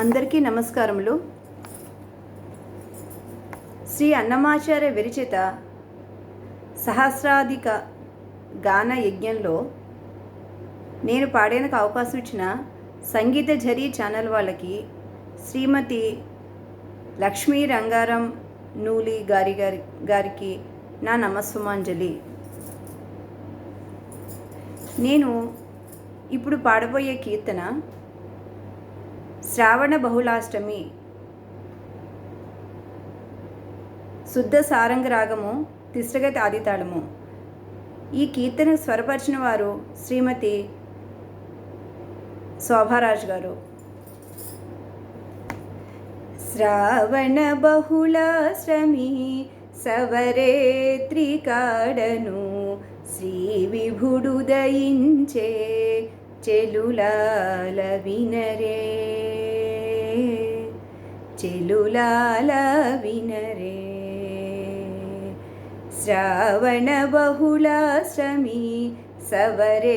అందరికీ నమస్కారములు. శ్రీ అన్నమాచార్య విరచిత సహస్రాధిక గాన యజ్ఞంలో నేను పాడేందుకు అవకాశం ఇచ్చిన సంగీత ఝరీ ఛానల్ వాళ్ళకి శ్రీమతి లక్ష్మీ రంగారం నూలి గారి గారి గారికి నా నమస్సుమాంజలి. నేను ఇప్పుడు పాడబోయే కీర్తన శ్రావణ బహుళాష్టమి. శుద్ధ సారంగ రాగము తిష్టగతి ఆదితాళము. ఈ కీర్తన స్వరపరిచిన వారు శ్రీమతి శోభారాజ్ గారు. శ్రావణ బహుళాశ్రమి సవరేత్రికాడను శ్రీ విభుడు దయించే చెలులాల వినరే చెలులాల వినరే శ్రావణ బహుళాశ్రమి సవరేత్రికాడను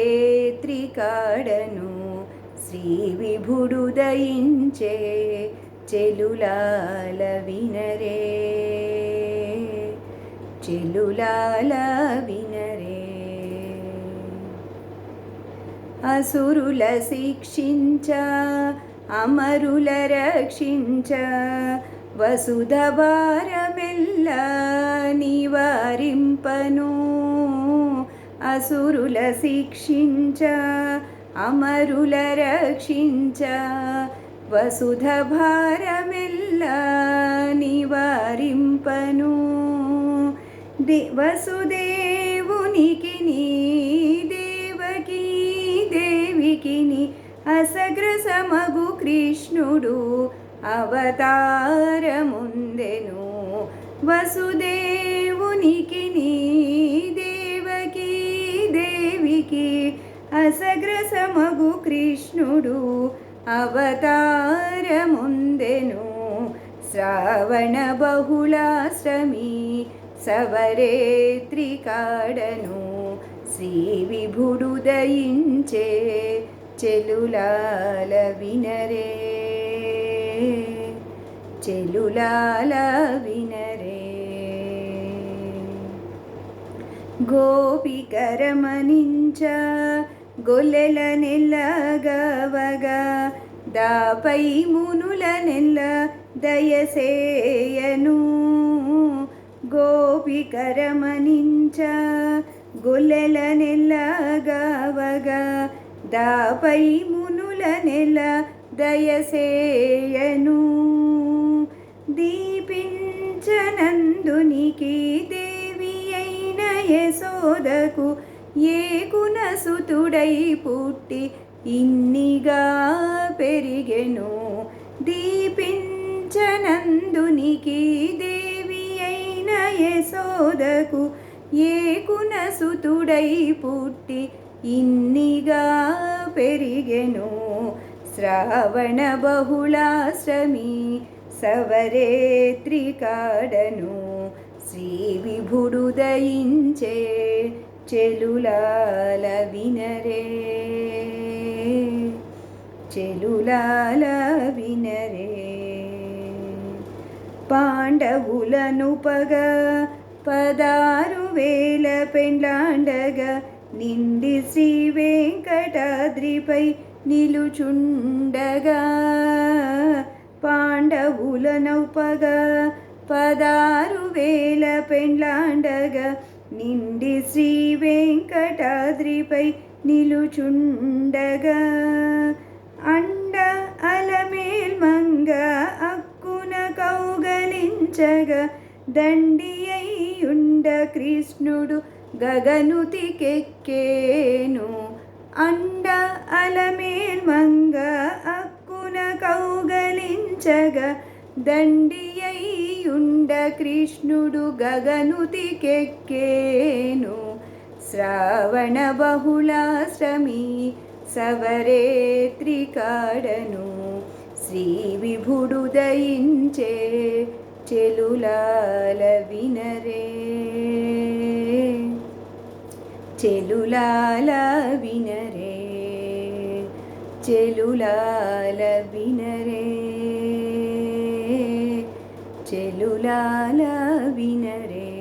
శ్రీ విభుడు దయించే చెలులాల వినరే చెలులాల వినరే అసురుల శిక్షించ అమరుల రక్షించ వసుధ భారమెల్ల నివారింపను. అసురుల శిక్షించ అమరుల రక్షించ వసుధ భారమెల్ల నివారింపను. వసుదేవునికి నీ అసగ్రసమగు కృష్ణుడు అవతారముందెను. వసుదేవునికి నీ దేవకి దేవికి అసగ్రసమగు కృష్ణుడు అవతారముందెను. శ్రావణ బహుళాశ్రమి సవరేత్రికాడను శ్రీ విభుడు దయించే చెలులాల వినరే చెలులాల వినరే గోపికరమనించ గొల్లెల నెల్లగవగా దాపై మునుల నెల్ల దయసేయను. గోపికరమనించ గొల్లెల నెల్లగవగా దాపై మునుల నెల దయసేయను. దీపించనందునికి దేవి అయిన యశోదకు ఏ సుతుడై పుట్టి ఇన్నిగా పెరిగెను. దీపించనందునికి దేవి అయిన యశోదకు ఏ సుతుడై పుట్టి ఇన్నిగా పెరిగెను. శ్రావణ బహుళాశ్రమి సవరేత్రికాడను శ్రీ విభుడు దయించే చెలులాల వినరే. చెలులాల వినరే. పాండవులను పగ పదారు వేల పెండ్లాండగా నిండి శ్రీ వెంకటాద్రిపై నిలుచుండగా పాండవులనౌపగా పదారు వేల పెండ్లాండగా నిండి శ్రీ వెంకటాద్రిపై నిలుచుండగా. అండ అలమేల్ మంగ అక్కున కౌగలించగా దండి అయ్యుండ కృష్ణుడు గగనుతికెక్కేను. అండ అలమేల్ మంగ అక్కున కౌగలించగా. దండి అయ్యుండ కృష్ణుడు గగనుతికెక్కేను. శ్రావణ బహుళాశ్రమి సవరేత్రికాడను శ్రీ విభుడు దయించే చెలులాల వినరే. చెలులాల వినరే చెలులాల వినరే చెలులాల వినరే.